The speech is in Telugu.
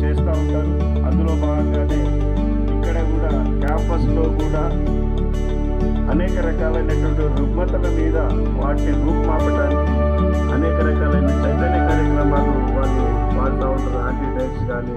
చేస్తూ ఉంటారు. అందులో భాగంగానే ఇక్కడ కూడా క్యాంపస్లో కూడా అనేక రకాలైనటువంటి రుగ్మతల మీద వాటిని రూపుమాపడానికి అనేక రకాలైన చైతన్య కార్యక్రమాలు వాళ్ళు వాడుతూ ఉంటారు. యాంటీ డైట్స్ కానీ